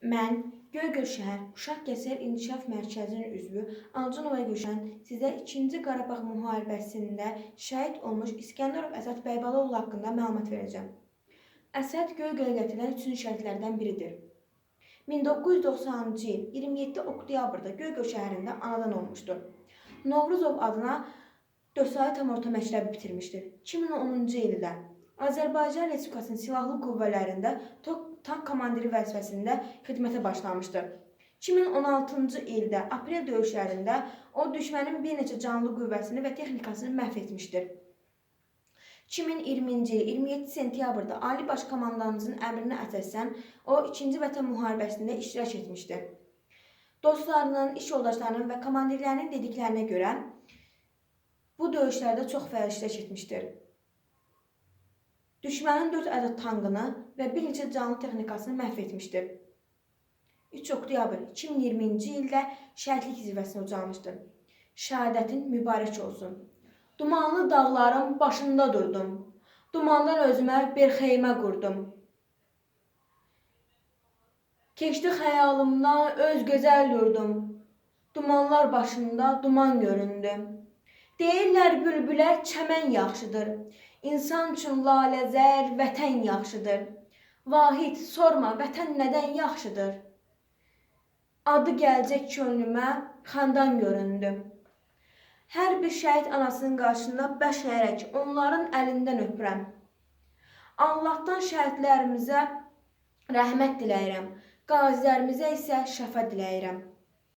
Mən Göygöl şəhər Uşaq Gənclər İnkişaf Mərkəzinin üzvü Alcanova Gülşən sizə 2-ci Qarabağ müharibəsində şəhid olmuş İskəndərov Əsəd Bəybaloğlu haqqında məlumat verəcəm. Əsəd Göygölə gətirilən üçün şəhidlərdən biridir. 1990-cı il 27 oktyabrda Göygöl şəhərində anadan olmuşdur. Novruzov adına 4 sayı tam orta məktəbi bitirmişdir. 2010-cu ildə Azərbaycan Respublikasının Silahlı Qüvvələrində tank komandiri vəzifəsində xidmətə başlamışdır. 2016-cı ildə aprel döyüşlərində o düşmənin bir neçə canlı qüvvəsini və texnikasını məhv etmişdir. 2020-ci il 27 sentyabrda Ali Baş Komandanımızın əmrinə əsasən o 2-ci Vətən müharibəsində iştirak etmişdir. Dostlarının, iş yoldaşlarının və komandirlərinin dediklərinə görə bu döyüşlərdə çox fəal iştirak etmişdir. Düşmənin 4 ədəd tankını və bir neçə canlı texnikasını məhv etmişdir. 3 oktyabr 2020-ci ildə şəhidlik zirvəsinə ucalmışdır. Şəhadətin mübarək olsun. Dumanlı dağların başında durdum. Dumandan özümə bir xeymə qurdum. Keçdi xəyalımdan öz gözəl yurdum. Dumanlar başında duman göründü. Deyirlər bülbülə çəmən yaxşıdır. İnsan üçün laləzər, vətən yaxşıdır. Vahid, sorma, vətən nədən yaxşıdır? Adı gələcək könlümə xandan göründü. Hər bir şəhid anasının qarşısında bəş əyərək onların əlindən öpürəm. Allahdan şəhidlərimizə rəhmət diləyirəm. Qazilərimizə isə şəfa diləyirəm.